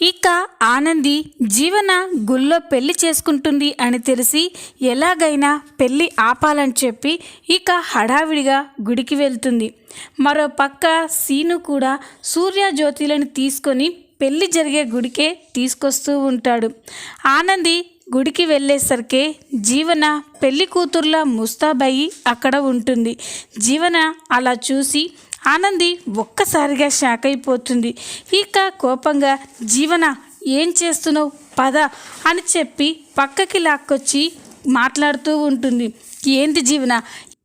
ఇక ఆనంది జీవన గుళ్ళో పెళ్ళి చేసుకుంటుంది అని తెలిసి ఎలాగైనా పెళ్ళి ఆపాలని చెప్పి ఇక హడావిడిగా గుడికి వెళ్తుంది. మరో పక్క సీను కూడా సూర్యజ్యోతిలను తీసుకొని పెళ్ళి జరిగే గుడికే తీసుకొస్తూ ఉంటాడు. ఆనంది గుడికి వెళ్ళేసరికి జీవన పెళ్ళి కూతుర్ల ముస్తాబయ్యి అక్కడ ఉంటుంది. జీవన అలా చూసి ఆనంది ఒక్కసారిగా షాక్ అయిపోతుంది. ఇక కోపంగా జీవన ఏం చేస్తున్నావు? పద అని చెప్పి పక్కకి లాక్కొచ్చి మాట్లాడుతూ ఉంటుంది. ఏంటి జీవన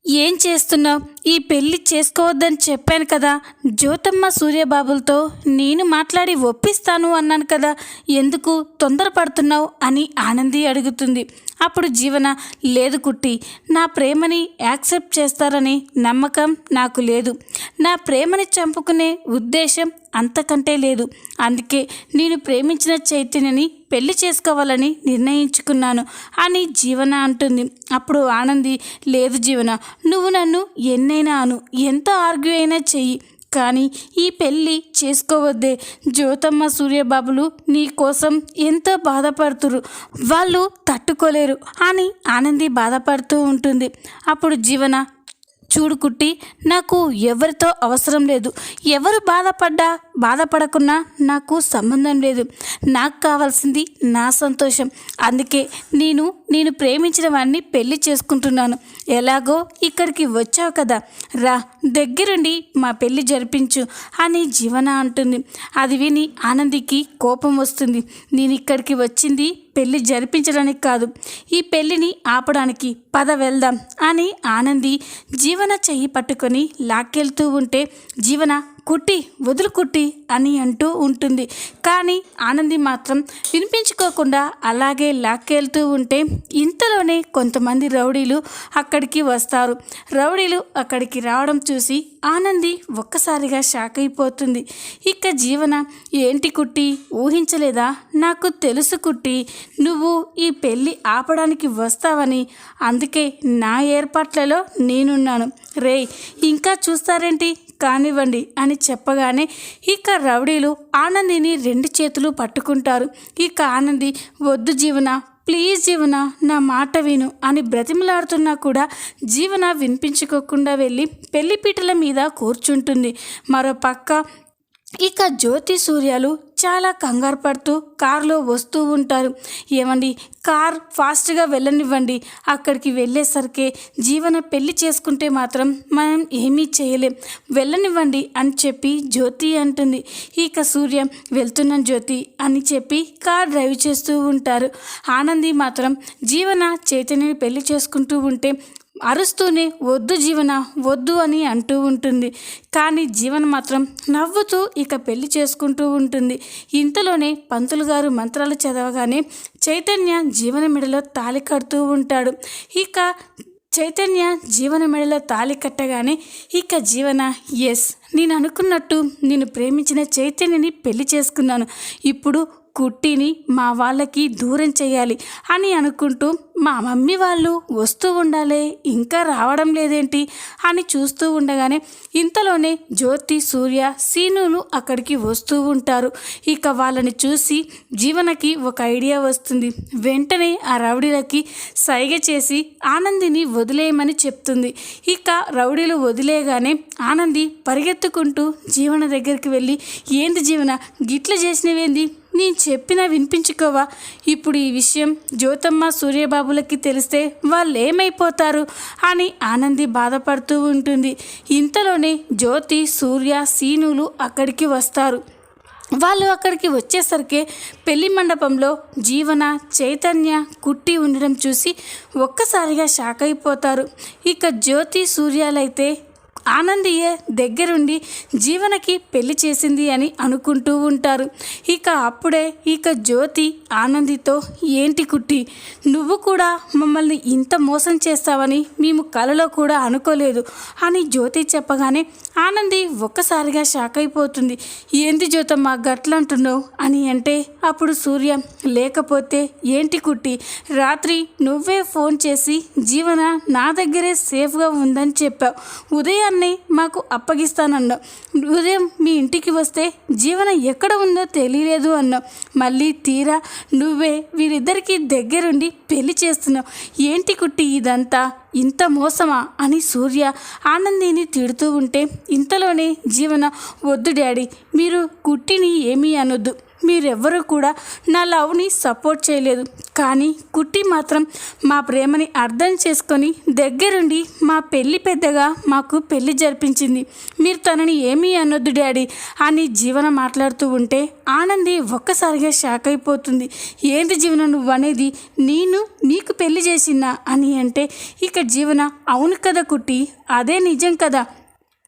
ఏం చేస్తున్నావు? ఈ పెళ్ళి చేసుకోవద్దని చెప్పాను కదా. జ్యోతమ్మ సూర్యబాబులతో నేను మాట్లాడి ఒప్పిస్తాను అన్నాను కదా. ఎందుకు తొందరపడుతున్నావు? అని ఆనంది అడుగుతుంది. అప్పుడు జీవన లేదు కుట్టి నా ప్రేమని యాక్సెప్ట్ చేస్తారని నమ్మకం నాకు లేదు. నా ప్రేమని చంపుకునే ఉద్దేశం అంతకంటే లేదు. అందుకే నేను ప్రేమించిన చైతన్యని పెళ్ళి చేసుకోవాలని నిర్ణయించుకున్నాను అని జీవన అంటుంది. అప్పుడు ఆనంది లేదు జీవన నువ్వు నన్ను ఎన్నైనా అను ఎంత ఆర్గ్యూ అయినా చెయ్యి. కానీ ఈ పెళ్ళి చేసుకోవద్దే. జ్యోతమ్మ సూర్యబాబులు నీ కోసం ఎంతో బాధపడుతురు? వాళ్ళు తట్టుకోలేరు అని ఆనంది బాధపడుతూ ఉంటుంది. అప్పుడు జీవన చూడుకుట్టి నాకు ఎవరితో అవసరం లేదు. ఎవరు బాధపడ్డా? బాధపడకున్నా నాకు సంబంధం లేదు. నాకు కావాల్సింది నా సంతోషం. అందుకే నేను నేను ప్రేమించిన వాడిని పెళ్ళి చేసుకుంటున్నాను. ఎలాగో ఇక్కడికి వచ్చావు కదా. రా దగ్గరుండి మా పెళ్ళి జరిపించు అని జీవన అంటుంది. అది విని ఆనందికి కోపం వస్తుంది. నేను ఇక్కడికి వచ్చింది పెళ్ళి జరిపించడానికి కాదు. ఈ పెళ్ళిని ఆపడానికి పద వెళ్దాం అని ఆనంది జీవన చెయ్యి పట్టుకొని లాక్కెళ్తూ ఉంటే జీవన కుట్టి వదులు కుట్టి అని అంటూ ఉంటుంది. కానీ ఆనంది మాత్రం వినిపించుకోకుండా అలాగే లాక్కెళ్తూ ఉంటే ఇంతలోనే కొంతమంది రౌడీలు అక్కడికి వస్తారు. రౌడీలు అక్కడికి రావడం చూసి ఆనంది ఒక్కసారిగా షాక్ అయిపోతుంది. ఇక జీవన ఏంటి కుట్టి? ఊహించలేదా? నాకు తెలుసు కుట్టి నువ్వు ఈ పెళ్ళి ఆపడానికి వస్తావని. అందుకే నా ఏర్పాట్లలో నేనున్నాను. రే ఇంకా చూస్తారేంటి? కానివ్వండి అని చెప్పగానే ఇక రౌడీలు ఆనందిని రెండు చేతులు పట్టుకుంటారు. ఇక ఆనంది వద్దు జీవన ప్లీజ్ జీవన నా మాట విను అని బ్రతిమలాడుతున్నా కూడా జీవన వినిపించుకోకుండా వెళ్ళి పెళ్ళిపీటల మీద కూర్చుంటుంది. మరో పక్క ఇక జ్యోతి సూర్యాలు చాలా కంగారు పడుతూ కారులో వస్తూ ఉంటారు. ఏమండి? కార్ ఫాస్ట్గా వెళ్ళనివ్వండి. అక్కడికి వెళ్ళేసరికి జీవన పెళ్ళి చేసుకుంటే మాత్రం మనం ఏమీ చేయలేం. వెళ్ళనివ్వండి అని చెప్పి జ్యోతి అంటుంది. ఇక సూర్య వెళ్తున్న జ్యోతి అని చెప్పి కార్ డ్రైవ్ చేస్తూ ఉంటారు. ఆనంది మాత్రం జీవన చైతన్యని పెళ్ళి చేసుకుంటూ ఉంటే అరుస్తూనే వద్దు జీవన వద్దు అని అంటూ ఉంటుంది. కానీ జీవన మాత్రం నవ్వుతూ ఇక పెళ్ళి చేసుకుంటూ ఉంటుంది. ఇంతలోనే పంతులు గారు మంత్రాలు చదవగానే చైతన్య జీవన మెడలో తాళి కడుతూ ఉంటాడు. ఇక చైతన్య జీవన మెడలో తాళి కట్టగానే ఇక జీవన ఎస్ నేను అనుకున్నట్టు నేను ప్రేమించిన చైతన్యని పెళ్ళి చేసుకున్నాను. ఇప్పుడు కుట్టిని మా వాళ్ళకి దూరం చేయాలి అని అనుకుంటూ మా మమ్మీ వాళ్ళు వస్తూ ఉండాలి ఇంకా రావడం లేదేంటి అని చూస్తూ ఉండగానే ఇంతలోనే జ్యోతి సూర్య సీనులు అక్కడికి వస్తూ ఉంటారు. ఇక వాళ్ళని చూసి జీవనకి ఒక ఐడియా వస్తుంది. వెంటనే ఆ రౌడీలకి సైగ చేసి ఆనందిని వదిలేయమని చెప్తుంది. ఇక రౌడీలు వదిలేయగానే ఆనంది పరిగెత్తుకుంటూ జీవన దగ్గరికి వెళ్ళి ఏంది జీవన గిట్ల చేసినవేంది? నేను చెప్పినా వినిపించుకోవా? ఇప్పుడు ఈ విషయం జ్యోతమ్మ సూర్యబాబులకి తెలిస్తే వాళ్ళు ఏమైపోతారు అని ఆనంది బాధపడుతూ ఉంటుంది. ఇంతలోనే జ్యోతి సూర్య సీనులు అక్కడికి వస్తారు. వాళ్ళు అక్కడికి వచ్చేసరికి పెళ్ళి మండపంలో జీవన చైతన్య కుట్టి ఉండడం చూసి ఒక్కసారిగా షాక్ అయిపోతారు ఇక జ్యోతి సూర్యాలైతే ఆనందియే దగ్గరుండి జీవనకి పెళ్ళి చేసింది అని అనుకుంటూ ఉంటారు. ఇక అప్పుడే ఇక జ్యోతి ఆనందితో ఏంటి కుట్టి నువ్వు కూడా మమ్మల్ని ఇంత మోసం చేస్తావని మేము కలలో కూడా అనుకోలేదు అని జ్యోతి చెప్పగానే ఆనంది ఒక్కసారిగా షాక్ అయిపోతుంది. ఏంది జ్యోతమ్మ గట్లంటున్నావు? అని అంటే అప్పుడు సూర్య లేకపోతే ఏంటి కుట్టి రాత్రి నువ్వే ఫోన్ చేసి జీవన నా దగ్గరే సేఫ్గా ఉందని చెప్పావు. ఉదయాన్నే మాకు అప్పగిస్తానన్నావు. ఉదయం మీ ఇంటికి వస్తే జీవనం ఎక్కడ ఉందో తెలియలేదు అన్నావు. మళ్ళీ తీరా నువ్వే వీరిద్దరికీ దగ్గరుండి పెళ్ళి చేస్తున్నావు. ఏంటి కుట్టి ఇదంతా? ఇంత మోసమా? అని సూర్య ఆనందిని తిడుతూ ఉంటే ఇంతలోనే జీవన వద్దు డాడీ మీరు కుట్టిని ఏమీ అనొద్దు. మీరెవ్వరూ కూడా నా లవ్ని సపోర్ట్ చేయలేదు. కానీ కుట్టి మాత్రం మా ప్రేమని అర్థం చేసుకొని దగ్గరుండి మా పెళ్ళి పెద్దగా మాకు పెళ్ళి జరిపించింది. మీరు తనని ఏమీ అనొద్దు డాడీ అని జీవన మాట్లాడుతూ ఉంటే ఆనంది ఒక్కసారిగా షాక్ అయిపోతుంది. ఏంటి జీవన నువ్వు అనేది నేను నీకు పెళ్ళి చేసినా అని అంటే ఇక జీవన అవును కదా కుట్టి అదే నిజం కదా.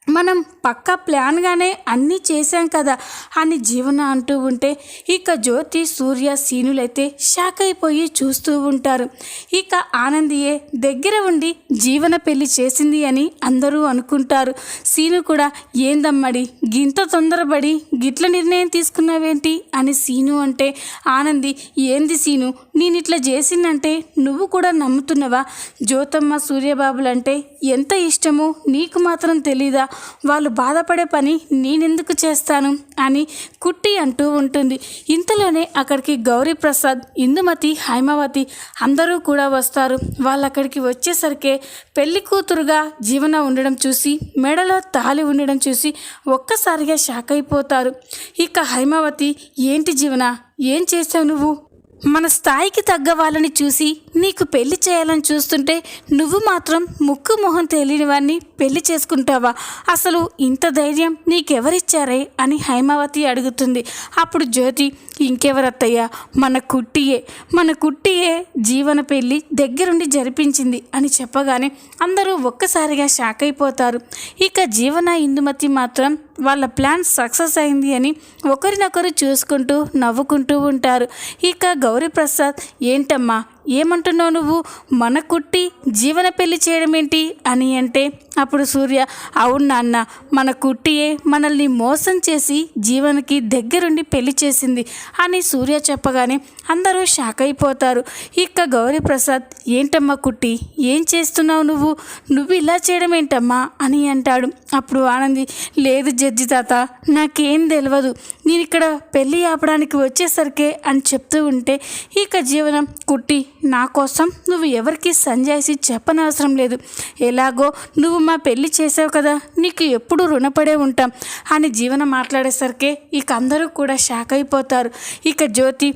మనం పక్క ప్లాన్గానే అన్నీ చేశాం కదా. అని జీవన అంటూ ఉంటే ఇక జ్యోతి సూర్య సీనులైతే షాక్ అయిపోయి చూస్తూ ఉంటారు. ఇక ఆనందియే దగ్గర ఉండి జీవన పెళ్ళి చేసింది అని అందరూ అనుకుంటారు. సీను కూడా ఏందమ్మడి గింత తొందరపడి గిట్ల నిర్ణయం తీసుకున్నావేంటి? అని సీను అంటే ఆనంది ఏంది సీను నేను ఇట్లా చేసిందంటే నువ్వు కూడా నమ్ముతున్నావా? జ్యోతమ్మ సూర్యబాబులంటే ఎంత ఇష్టమో నీకు మాత్రం తెలీదా? వాళ్ళు బాధపడే పని నేనెందుకు చేస్తాను అని కుట్టి అంటూ ఉంటుంది. ఇంతలోనే అక్కడికి గౌరీ ప్రసాద్ ఇందుమతి హైమావతి అందరూ కూడా వస్తారు. వాళ్ళు అక్కడికి వచ్చేసరికి పెళ్ళి కూతురుగా జీవన ఉండడం చూసి మెడలో తాలి ఉండడం చూసి ఒక్కసారిగా షాక్ అయిపోతారు. ఇక హైమావతి ఏంటి జీవన? ఏం చేసావు నువ్వు? మన స్థాయికి తగ్గ వాళ్ళని చూసి నీకు పెళ్ళి చేయాలని చూస్తుంటే నువ్వు మాత్రం ముక్కు మొహం తెలియని వాడిని పెళ్ళి చేసుకుంటావా? అసలు ఇంత ధైర్యం నీకెవరిచ్చారే అని హైమావతి అడుగుతుంది. అప్పుడు జ్యోతి ఇంకెవరత్తయ్య? మన కుట్టియే మన కుట్టియే జీవన పెళ్ళి దగ్గరుండి జరిపించింది అని చెప్పగానే అందరూ ఒక్కసారిగా షాక్ అయిపోతారు ఇక జీవన ఇందుమతి మాత్రం వాళ్ళ ప్లాన్ సక్సెస్ అయింది అని ఒకరినొకరు చూసుకుంటూ నవ్వుకుంటూ ఉంటారు. ఇక గౌరీప్రసాద్ ఏంటమ్మా ఏమంటున్నావు నువ్వు? మన కుట్టి జీవన పెళ్ళి చేయడం ఏంటి అని అంటే అప్పుడు సూర్య అవును నాన్న మన కుట్టియే మనల్ని మోసం చేసి జీవనకి దగ్గరుండి పెళ్ళి చేసింది అని సూర్య చెప్పగానే అందరూ షాక్ అయిపోతారు. ఇక గౌరీప్రసాద్ ఏంటమ్మా కుట్టి ఏం చేస్తున్నావు నువ్వు? నువ్వు ఇలా చేయడం ఏంటమ్మా అని అంటాడు. అప్పుడు ఆనంది లేదు జడ్జి తాత నాకేం తెలియదు నేను ఇక్కడ పెళ్ళి ఆపడానికి వచ్చేసరికే అని చెప్తూ ఉంటే ఇక జీవనం కుట్టి నా కోసం నువ్వు ఎవరికి సంజాయిసి చెప్పనవసరం లేదు. ఎలాగో నువ్వు మా పెళ్ళి చేసావు కదా నీకు ఎప్పుడు రుణపడే ఉంటాం. అని జీవన మాట్లాడేసరికి ఇక అందరూ కూడా షాక్ అయిపోతారు. ఇక జ్యోతి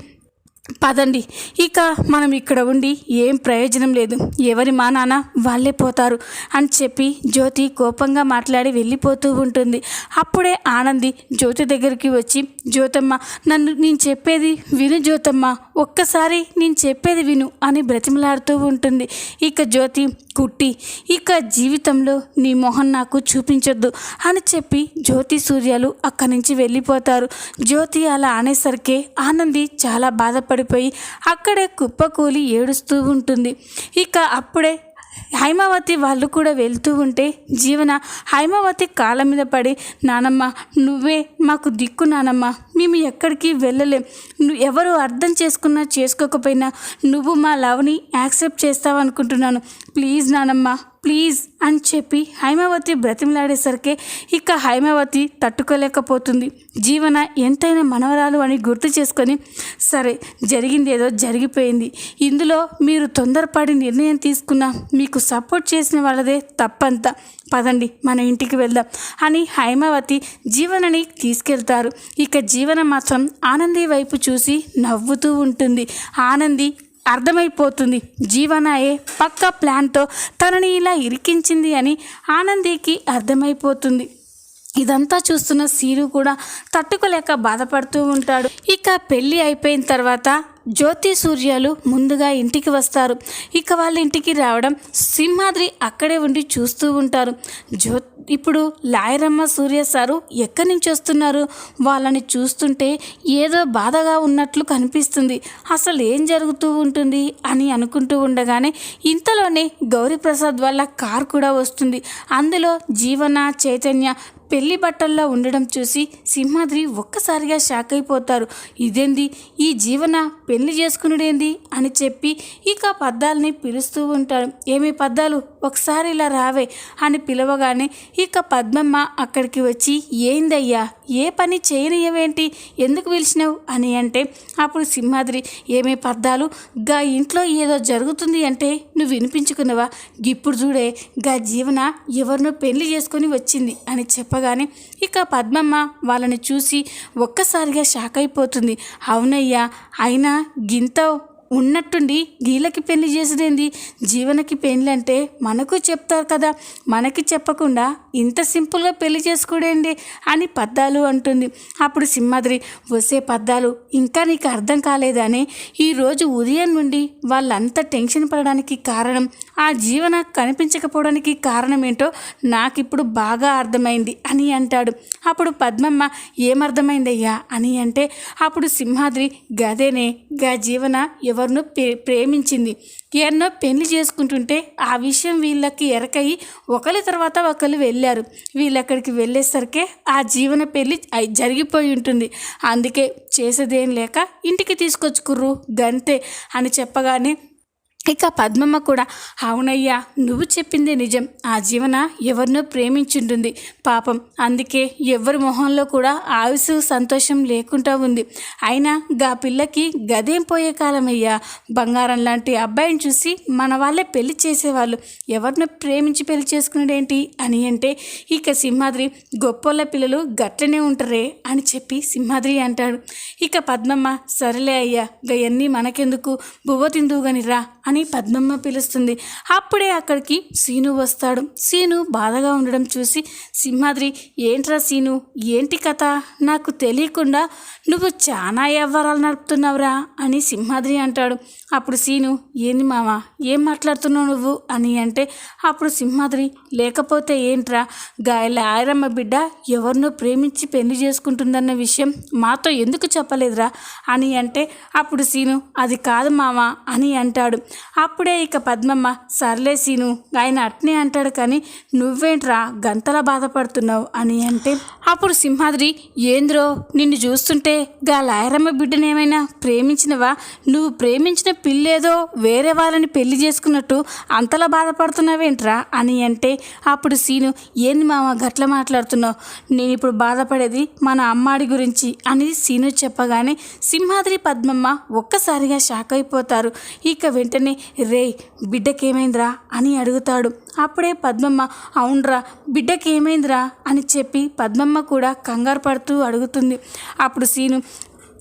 పదండి. ఇక మనం ఇక్కడ ఉండి ఏం ప్రయోజనం లేదు. ఎవరి మా నాన్న వాళ్ళే పోతారు అని చెప్పి జ్యోతి కోపంగా మాట్లాడి వెళ్ళిపోతూ ఉంటుంది. అప్పుడే ఆనంది జ్యోతి దగ్గరికి వచ్చి జ్యోతమ్మ నన్ను నేను చెప్పేది విను జ్యోతమ్మ. ఒక్కసారి నేను చెప్పేది విను అని బ్రతిమలాడుతూ ఉంటుంది. ఇక జ్యోతి కుట్టి ఇక జీవితంలో నీ మొహం నాకు చూపించొద్దు అని చెప్పి జ్యోతి సూర్యాలు అక్కడి నుంచి వెళ్ళిపోతారు. జ్యోతి అలా అనేసరికి ఆనంది చాలా పడిపోయి అక్కడే కుప్పకూలి ఏడుస్తూ ఉంటుంది. ఇక అప్పుడే హైమావతి వాళ్ళు కూడా వెళ్తూ ఉంటే జీవన హైమావతి కాళ్ళ మీద పడి నానమ్మ నువ్వే మాకు దిక్కు నానమ్మ. మేము ఎక్కడికి వెళ్ళలేం. నువ్వు ఎవరు అర్థం చేసుకున్నా చేసుకోకపోయినా నువ్వు మా లవ్ని యాక్సెప్ట్ చేస్తావు అనుకుంటున్నాను ప్లీజ్ నానమ్మ. ప్లీజ్ అని చెప్పి హైమావతి బ్రతిమలాడేసరికి ఇక హైమావతి తట్టుకోలేకపోతుంది. జీవన ఎంతైనా మనవరాలు అని గుర్తు చేసుకొని సరే జరిగింది ఏదో జరిగిపోయింది. ఇందులో మీరు తొందరపడి నిర్ణయం తీసుకున్నా మీకు సపోర్ట్ చేసిన వాళ్ళదే తప్పంతా. పదండి మన ఇంటికి వెళ్దాం అని హైమావతి జీవనని తీసుకెళ్తారు. ఇక జీవన మాత్రం ఆనంది వైపు చూసి నవ్వుతూ ఉంటుంది. ఆనంది అర్థమైపోతుంది. జీవనాయే పక్క ప్లాన్తో తనని ఇలా ఇరికించింది అని ఆనందికి అర్థమైపోతుంది. ఇదంతా చూస్తున్న సీరు కూడా తట్టుకోలేక బాధపడుతూ ఉంటాడు. ఇక పెళ్ళి అయిపోయిన తర్వాత జ్యోతి సూర్యాలు ముందుగా ఇంటికి వస్తారు. ఇక వాళ్ళ ఇంటికి రావడం సింహాద్రి అక్కడే ఉండి చూస్తూ ఉంటారు. జ్యో ఇప్పుడు లాయరమ్మ సూర్య సారు ఎక్కడి నుంచి వస్తున్నారు? వాళ్ళని చూస్తుంటే ఏదో బాధగా ఉన్నట్లు కనిపిస్తుంది. అసలు ఏం జరుగుతూ ఉంటుంది అని అనుకుంటూ ఉండగానే ఇంతలోనే గౌరీప్రసాద్ వాళ్ళ కార్ కూడా వస్తుంది. అందులో జీవన చైతన్య పెళ్ళి బట్టల్లో ఉండడం చూసి సింహాద్రి ఒక్కసారిగా షాక్ అయిపోతారు. ఇదేంది? ఈ జీవన పెళ్ళి చేసుకునుడేంది? అని చెప్పి ఇక పద్దాలని పిలుస్తూ ఉంటాడు ఏమి పద్దాలు? ఒకసారి ఇలా రావే అని పిలవగానే ఇక పద్మమ్మ అక్కడికి వచ్చి ఏందయ్యా? ఏ పని చేయనియవేంటి ఎందుకు పిలిచినావు? అని అంటే అప్పుడు సింహాద్రి ఏమే పద్దాలు గా ఇంట్లో ఏదో జరుగుతుంది అంటే నువ్వు వినిపించుకున్నావా? ఇప్పుడు చూడే గా జీవన ఎవరినో పెళ్ళి చేసుకొని వచ్చింది అని చెప్పగానే ఇక పద్మమ్మ వాళ్ళని చూసి ఒక్కసారిగా షాక్ అయిపోతుంది. అవునయ్యా అయినా గింత ఉన్నట్టుండి గీలకి పెళ్ళి చేసేదేంది? జీవనకి పెళ్ళి అంటే మనకు చెప్తారు కదా. మనకి చెప్పకుండా ఇంత సింపుల్గా పెళ్ళి చేసుకోడేంటి అని పద్దాలు అంటుంది. అప్పుడు సింహాద్రి వసే పద్దాలు ఇంకా నీకు అర్థం కాలేదని? ఈరోజు ఉదయం నుండి వాళ్ళంతా టెన్షన్ పడడానికి కారణం ఆ జీవన కనిపించకపోవడానికి కారణం ఏంటో నాకు ఇప్పుడు బాగా అర్థమైంది అని అంటాడు. అప్పుడు పద్మమ్మ ఏమర్థమైందయ్యా? అని అంటే అప్పుడు సింహాద్రి గదేనే గా జీవన ఎవరినో ప్రే ప్రేమించింది. ఎన్నో పెళ్ళి చేసుకుంటుంటే ఆ విషయం వీళ్ళకి ఎరకయి ఒకరి తర్వాత ఒకరు వెళ్ళారు. వీళ్ళు అక్కడికి వెళ్ళేసరికే ఆ జీవన పెళ్ళి జరిగిపోయి ఉంటుంది. అందుకే చేసేదేం లేక ఇంటికి తీసుకొచ్చుకుర్రు. గంతే అని చెప్పగానే ఇక పద్మమ్మ కూడా అవునయ్యా నువ్వు చెప్పింది నిజం. ఆ జీవన ఎవరినో ప్రేమించుంటుంది. పాపం అందుకే ఎవరి మొహంలో కూడా ఆయుసు సంతోషం లేకుండా ఉంది. అయినా గా పిల్లకి గదేం పోయే కాలమయ్యా? బంగారం లాంటి అబ్బాయిని చూసి మన వాళ్ళే పెళ్ళి చేసేవాళ్ళు. ఎవరినో ప్రేమించి పెళ్ళి చేసుకునేదేంటి అని అంటే ఇక సింహాద్రి గొప్పోళ్ళ పిల్లలు గట్లనే ఉంటారే అని చెప్పి సింహాద్రి అంటాడు. ఇక పద్మమ్మ సరేలే అయ్యా గయన్నీ మనకెందుకు? బువ్వ తిందువుగాని రా అని పద్మమ్మ పిలుస్తుంది. అప్పుడే అక్కడికి సీను వస్తాడు. సీను బాధగా ఉండడం చూసి సింహాద్రి ఏంట్రా సీను? ఏంటి కథ? నాకు తెలియకుండా నువ్వు చాలా వ్యవహారాలు నడుపుతున్నావురా అని సింహాద్రి అంటాడు. అప్పుడు సీను ఏంది మామ ఏం మాట్లాడుతున్నావు నువ్వు? అని అంటే అప్పుడు సింహాద్రి లేకపోతే ఏంట్రా? గాయల ఆయరమ్మ బిడ్డ ఎవరినో ప్రేమించి పెళ్ళి చేసుకుంటుందన్న విషయం మాతో ఎందుకు చెప్పలేదురా? అని అంటే అప్పుడు సీను అది కాదు మామ అని అంటాడు. అప్పుడే ఇక పద్మమ్మ సర్లే సీను ఆయన అట్నే అంటాడు కానీ నువ్వేంట్రా గంతలా బాధపడుతున్నావు అని అంటే అప్పుడు సింహాద్రి ఏంద్రో నిన్ను చూస్తుంటే గా లాయరమ్మ బిడ్డనేమైనా ప్రేమించినవా? నువ్వు ప్రేమించిన పిల్లేదో వేరే వాళ్ళని పెళ్ళి చేసుకున్నట్టు అంతలా బాధపడుతున్నావేంట్రా అని అంటే అప్పుడు సీను ఏంది మామ గట్ల మాట్లాడుతున్నావు? నేను ఇప్పుడు బాధపడేది మన అమ్మాడి గురించి అని సీను చెప్పగానే సింహాద్రి పద్మమ్మ ఒక్కసారిగా షాక్ అయిపోతారు. ఇక వెంటనే రే బిడ్డకేమైందిరా? అని అడుగుతాడు. అప్పుడే పద్మమ్మ అవునరా బిడ్డకేమైందిరా? అని చెప్పి పద్మమ్మ కూడా కంగారు పడుతూ అడుగుతుంది. అప్పుడు సీను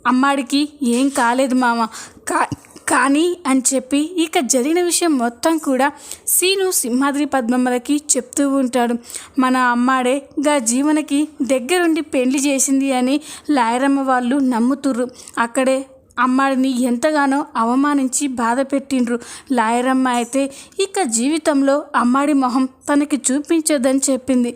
అమ్మాడికి ఏం కాలేదు మామ. కా కానీ అని చెప్పి ఇక జరిగిన విషయం మొత్తం కూడా సీను సింహాద్రి పద్మమ్మలకి చెప్తూ ఉంటాడు. మన అమ్మాడే గా జీవనకి దగ్గరుండి పెళ్ళి చేసింది అని లాయరమ్మ వాళ్ళు నమ్ముతుర్రు. అక్కడే అమ్మాడిని ఎంతగానో అవమానించి బాధ పెట్టిండ్రు. లాయరమ్మ అయితే ఇక జీవితంలో అమ్మాడి మొహం తనకి చూపించొద్దని చెప్పింది.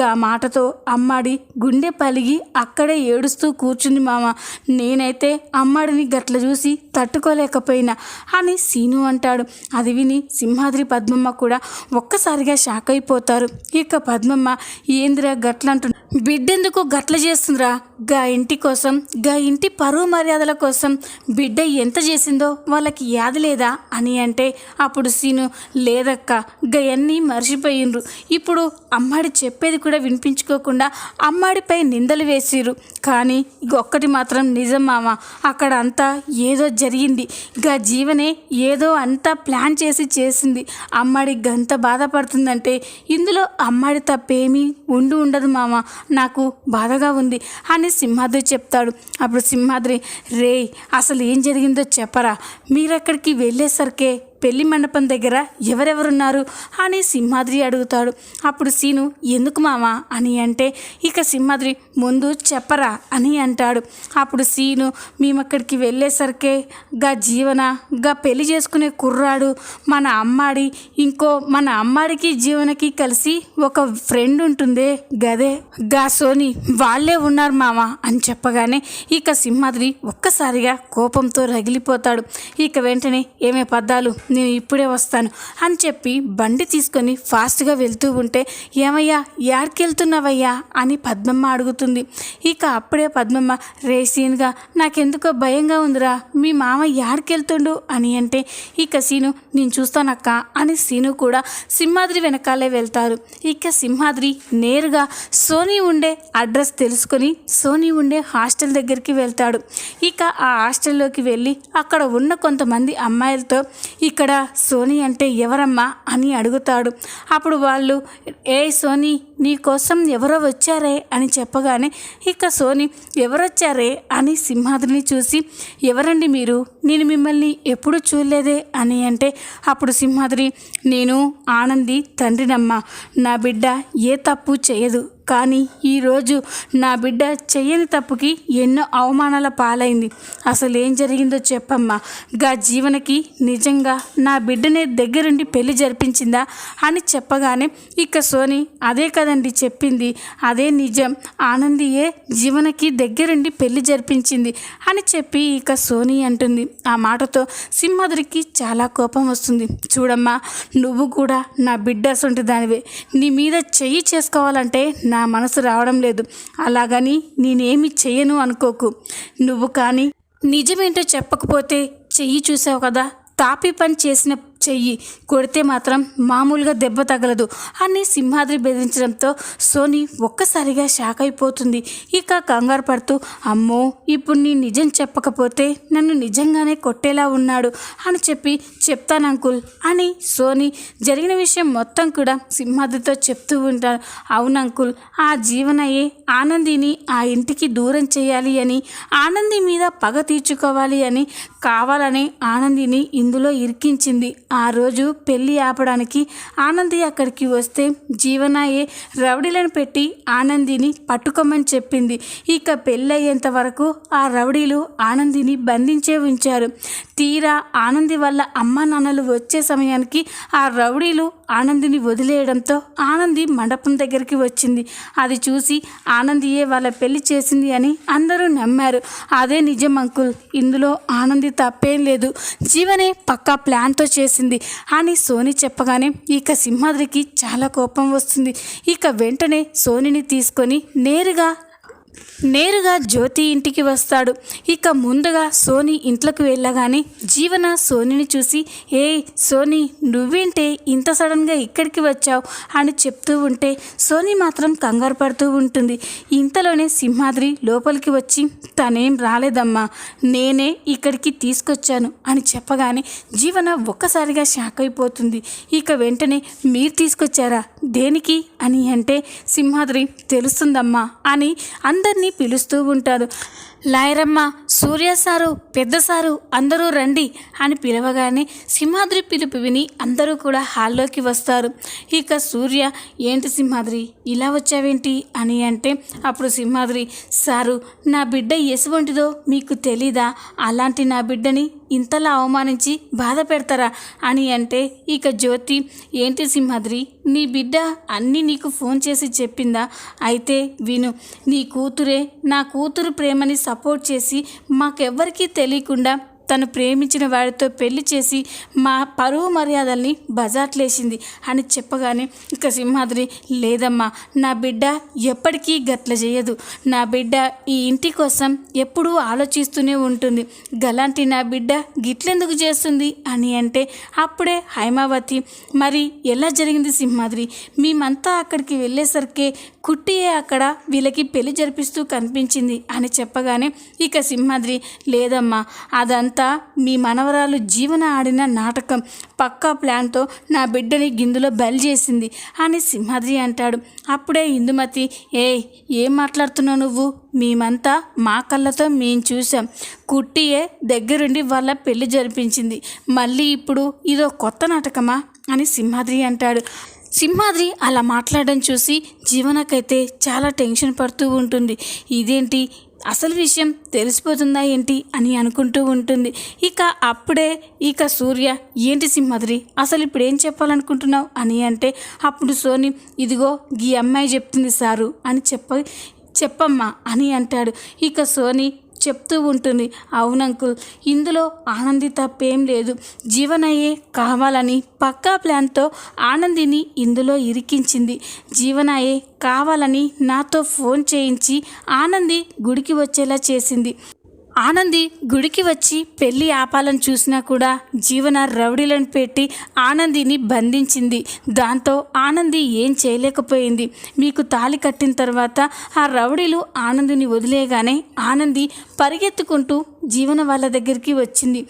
గా మాటతో అమ్మాడి గుండె పలిగి అక్కడే ఏడుస్తూ కూర్చుంది మామ. నేనైతే అమ్మాడిని గట్ల చూసి తట్టుకోలేకపోయినా అని సీను అంటాడు. అది విని సింహాద్రి పద్మమ్మ కూడా ఒక్కసారిగా షాక్ అయిపోతారు. ఇక పద్మమ్మ ఏందిరా గట్లంటు బిడ్డెందుకు గట్ల చేస్తుందిరా? గా ఇంటి కోసం గా ఇంటి పరువు మర్యాదల కోసం బిడ్డ ఎంత చేసిందో వాళ్ళకి యాది లేదా? అని అంటే అప్పుడు సీను లేదక్క గయన్నీ మర్చిపోయిండ్రు. ఇప్పుడు అమ్మాడి చెప్పేది కూడా వినిపించుకోకుండా అమ్మాడిపై నిందలు వేసిరు కానీ ఒక్కటి మాత్రం నిజం మామ అక్కడ అంతా ఏదో జరిగింది. గా జీవనే ఏదో అంతా ప్లాన్ చేసి చేసింది. అమ్మాడి గంత బాధపడుతుందంటే ఇందులో అమ్మాడి తప్పేమీ ఉండి ఉండదు మామ నాకు బాధగా ఉంది అని సింహాద్రి చెప్తాడు. అప్పుడు సింహాద్రి రే అసలు ఏం జరిగిందో చెప్పరా? మీరక్కడికి వెళ్ళేసరికే పెళ్ళి మండపం దగ్గర ఎవరెవరున్నారు అని సింహాద్రి అడుగుతాడు. అప్పుడు సీను ఎందుకు మామా? అని అంటే ఇక సింహాద్రి ముందు చెప్పరా? అని అంటాడు. అప్పుడు సీను మేము అక్కడికి వెళ్ళేసరికే గా జీవన? గా పెళ్ళి చేసుకునే కుర్రాడు మన అమ్మాడి. ఇంకో మన అమ్మాడికి జీవనకి కలిసి ఒక ఫ్రెండ్ ఉంటుందే గదే? గా సోని వాళ్ళే ఉన్నారు మామ? అని చెప్పగానే ఇక సింహాద్రి ఒక్కసారిగా కోపంతో రగిలిపోతాడు. ఇక వెంటనే ఏమే పద్దాలు నేను ఇప్పుడే వస్తాను అని చెప్పి బండి తీసుకొని ఫాస్ట్గా వెళ్తూ ఉంటే ఏమయ్యా యాడికి వెళ్తున్నావయ్యా? అని పద్మమ్మ అడుగుతుంది. ఇక అప్పుడే పద్మమ్మ రేసీన్గా నాకెందుకో భయంగా ఉందిరా మీ మామ యాడికి వెళ్తుండు అని అంటే ఇక సీను నేను చూస్తానక్క అని సీను కూడా సింహాద్రి వెనకాలే వెళ్తారు. ఇక సింహాద్రి నేరుగా సోనీ ఉండే అడ్రస్ తెలుసుకొని సోనీ ఉండే హాస్టల్ దగ్గరికి వెళ్తాడు. ఇక ఆ హాస్టల్లోకి వెళ్ళి అక్కడ ఉన్న కొంతమంది అమ్మాయిలతో ఇక్కడ సోనీ అంటే ఎవరమ్మా అని అడుగుతాడు. అప్పుడు వాళ్ళు ఏ సోనీ నీకోసం ఎవరో వచ్చారే అని చెప్పగానే ఇక సోనీ ఎవరొచ్చారే? అని సింహాద్రిని చూసి ఎవరండి మీరు? నేను మిమ్మల్ని ఎప్పుడు చూడలేదే? అని అంటే అప్పుడు సింహాద్రి నేను ఆనంది తండ్రినమ్మ. నా బిడ్డ ఏ తప్పు చేయదు. కానీ ఈరోజు నా బిడ్డ చెయ్యని తప్పుకి ఎన్నో అవమానాల పాలైంది. అసలు ఏం జరిగిందో చెప్పమ్మా. గా జీవనకి నిజంగా నా బిడ్డనే దగ్గరుండి పెళ్ళి జరిపించిందా? అని చెప్పగానే ఇక సోని అదే కాదండి చెప్పింది. అదే నిజం. ఆనందియే జీవనకి దగ్గరుండి పెళ్ళి జరిపించింది అని చెప్పి ఇక సోని అంటుంది. ఆ మాటతో సింహాద్రికి చాలా కోపం వస్తుంది. చూడమ్మా నువ్వు కూడా నా బిడ్డ అసొంటి దానివే. నీ మీద చెయ్యి చేసుకోవాలంటే నా మనసు రావడం లేదు. అలాగని నేనేమి చెయ్యను అనుకోకు. నువ్వు కానీ నిజమేంటో చెప్పకపోతే చెయ్యి చూసావు కదా. తాపి పని చేసిన చెయ్యి. కొడితే మాత్రం మామూలుగా దెబ్బ తగలదు అని సింహాద్రి బెదిరించడంతో సోని ఒక్కసారిగా షాక్ అయిపోతుంది. ఇక కంగారు పడుతూ అమ్మో ఇప్పుడు నీ నిజం చెప్పకపోతే నన్ను నిజంగానే కొట్టేలా ఉన్నాడు అని చెప్పి చెప్తాను అంకుల్ అని సోని జరిగిన విషయం మొత్తం కూడా సింహాద్రితో చెప్తూ ఉంటారు అవును అంకుల్ ఆ జీవనయే ఆనందిని ఆ ఇంటికి దూరం చేయాలి అని ఆనంది మీద పగ తీర్చుకోవాలి అని కావాలని ఆనందిని ఇందులో ఇరికించింది. ఆ రోజు పెళ్ళి ఆపడానికి ఆనంది అక్కడికి వస్తే జీవనాయే రౌడీలను పెట్టి ఆనందిని పట్టుకోమని చెప్పింది. ఇక పెళ్ళి అయ్యేంత వరకు ఆ రౌడీలు ఆనందిని బంధించే ఉంచారు. తీరా ఆనంది వల్ల అమ్మ నాన్నలు వచ్చే సమయానికి ఆ రౌడీలు ఆనందిని వదిలేయడంతో ఆనంది మండపం దగ్గరికి వచ్చింది. అది చూసి ఆనందియే వాళ్ళ పెళ్ళి చేసింది అని అందరూ నమ్మారు. అదే నిజం అంకుల్. ఇందులో ఆనంది తప్పేం లేదు. జీవనే పక్కా ప్లాన్తో చేసింది. అని సోని చెప్పగానే ఇక సింహాద్రికి చాలా కోపం వస్తుంది. ఇక వెంటనే సోనిని తీసుకొని నేరుగా నేరుగా జ్యోతి ఇంటికి వస్తాడు. ఇక ముందుగా సోని ఇంట్లోకి వెళ్ళగానే జీవన సోనిని చూసి ఏ సోని నువ్వేంటే ఇంత సడన్గా ఇక్కడికి వచ్చావు? అని చెప్తూ ఉంటే సోని మాత్రం కంగారు పడుతూ ఉంటుంది. ఇంతలోనే సింహాద్రి లోపలికి వచ్చి తనేం రాలేదమ్మా నేనే ఇక్కడికి తీసుకొచ్చాను అని చెప్పగానే జీవన ఒక్కసారిగా షాక్ అయిపోతుంది. ఇక వెంటనే మీరు తీసుకొచ్చారా? దేనికి అని అంటే సింహాద్రి తెలుస్తుందమ్మా అని అందరినీ పిలుస్తూ ఉంటారు. లాయరమ్మ సూర్య సారు పెద్ద సారు అందరూ రండి అని పిలవగానే సింహాద్రి పిలుపు విని అందరూ కూడా హాల్లోకి వస్తారు. ఇక సూర్య ఏంటి సింహాద్రి ఇలా వచ్చావేంటి? అని అంటే అప్పుడు సింహాద్రి సారు నా బిడ్డ ఎసువంటిదో మీకు తెలీదా? అలాంటి నా బిడ్డని ఇంతలా అవమానించి బాధ పెడతారా? అని అంటే ఇక జ్యోతి ఏంటి సింహాద్రి? నీ బిడ్డ అన్నీ నీకు ఫోన్ చేసి చెప్పిందా? అయితే విను నీ కూతురే నా కూతురు ప్రేమని సపోర్ట్ చేసి మాకెవ్వరికీ తెలియకుండా తను ప్రేమించిన వాడితో పెళ్ళి చేసి మా పరువు మర్యాదల్ని బజాట్లేసింది అని చెప్పగానే ఇక సింహాద్రి లేదమ్మా నా బిడ్డ ఎప్పటికీ గట్ల చేయదు నా బిడ్డ ఈ ఇంటి కోసం ఎప్పుడూ ఆలోచిస్తూనే ఉంటుంది. గలాంటి నా బిడ్డ గిట్లెందుకు చేస్తుంది? అని అంటే అప్పుడే హైమావతి మరి ఎలా జరిగింది సింహాద్రి? మేమంతా అక్కడికి వెళ్ళేసరికి కుట్టియే అక్కడ వీళ్ళకి పెళ్ళి జరిపిస్తూ కనిపించింది అని చెప్పగానే ఇక సింహాద్రి లేదమ్మా అదంతా మీ మనవరాలు జీవన ఆడిన నాటకం పక్కా ప్లాన్తో నా బిడ్డని గిందులో బలి చేసింది అని సింహాద్రి అంటాడు. అప్పుడే ఇందుమతి ఏ ఏం మాట్లాడుతున్నావు నువ్వు? మేమంతా మా కళ్ళతో మేము చూసాం కుట్టియే దగ్గరుండి వాళ్ళ పెళ్ళి జరిపించింది. మళ్ళీ ఇప్పుడు ఇదో కొత్త నాటకమా? అని సింహాద్రి అంటాడు. సింహాద్రి అలా మాట్లాడడం చూసి జీవనకైతే చాలా టెన్షన్ పడుతూ ఉంటుంది. ఇదేంటి? అసలు విషయం తెలిసిపోతుందా ఏంటి అని అనుకుంటూ ఉంటుంది. ఇక అప్పుడే ఇక సూర్య ఏంటి సింహాద్రి అసలు ఇప్పుడు ఏం చెప్పాలనుకుంటున్నావు? అని అంటే అప్పుడు సోని ఇదిగో ఈ అమ్మాయి చెప్తుంది సారు అని చెప్ప చెప్పమ్మా అని అంటాడు. ఇక సోని చెప్తూ ఉంటుంది. అవునంకుల్ ఇందులో ఆనంది తప్పేం లేదు. జీవనయ్యే కావాలని పక్కా ప్లాన్తో ఆనందిని ఇందులో ఇరికించింది. జీవనయ్యే కావాలని నాతో ఫోన్ చేయించి ఆనంది గుడికి వచ్చేలా చేసింది. ఆనంది గుడికి వచ్చి పెళ్ళి ఆపాలని చూసినా కూడా జీవన రౌడీలను పెట్టి ఆనందిని బంధించింది. దాంతో ఆనంది ఏం చేయలేకపోయింది. మీకు తాళి కట్టిన తర్వాత ఆ రౌడీలు ఆనందిని వదిలేయగానే ఆనంది పరిగెత్తుకుంటూ జీవన వాళ్ళ దగ్గరికి వచ్చింది.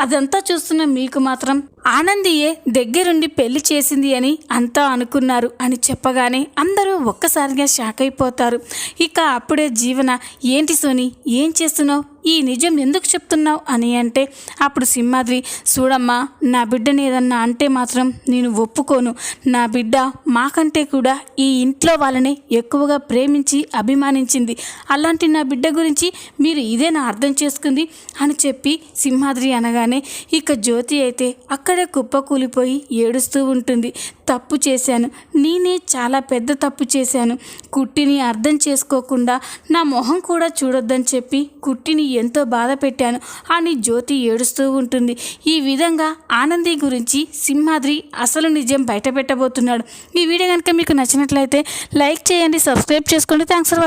అదంతా చూస్తున్న మీకు మాత్రం ఆనందియే దగ్గరుండి పెళ్ళి చేసింది అని అంతా అనుకున్నారు అని చెప్పగానే అందరూ ఒక్కసారిగా షాక్ అయిపోతారు. ఇక అప్పుడే జీవన ఏంటి సోని ఏం చేస్తున్నావు? ఈ నిజం ఎందుకు చెప్తున్నావు? అని అంటే అప్పుడు సింహాద్రి చూడమ్మా నా బిడ్డని ఏదన్నా అంటే మాత్రం నేను ఒప్పుకోను. నా బిడ్డ మాకంటే కూడా ఈ ఇంట్లో వాళ్ళని ఎక్కువగా ప్రేమించి అభిమానించింది. అలాంటి నా బిడ్డ గురించి మీరు ఇదే నా అర్థం చేసుకుంది? అని చెప్పి సింహాద్రి అనగానే ఇక జ్యోతి అయితే అక్కడ అక్కడే కుప్పకూలిపోయి ఏడుస్తూ ఉంటుంది. తప్పు చేశాను. నేనే చాలా పెద్ద తప్పు చేశాను. కుట్టిని అర్థం చేసుకోకుండా నా మొహం కూడా చూడొద్దని చెప్పి కుట్టిని ఎంతో బాధ పెట్టాను. అని జ్యోతి ఏడుస్తూ ఉంటుంది. ఈ విధంగా ఆనంది గురించి సింహాద్రి అసలు నిజం బయట పెట్టబోతున్నాడు ఈ వీడియో కనుక మీకు నచ్చినట్లయితే లైక్ చేయండి సబ్స్క్రైబ్ చేసుకోండి. Thanks for watching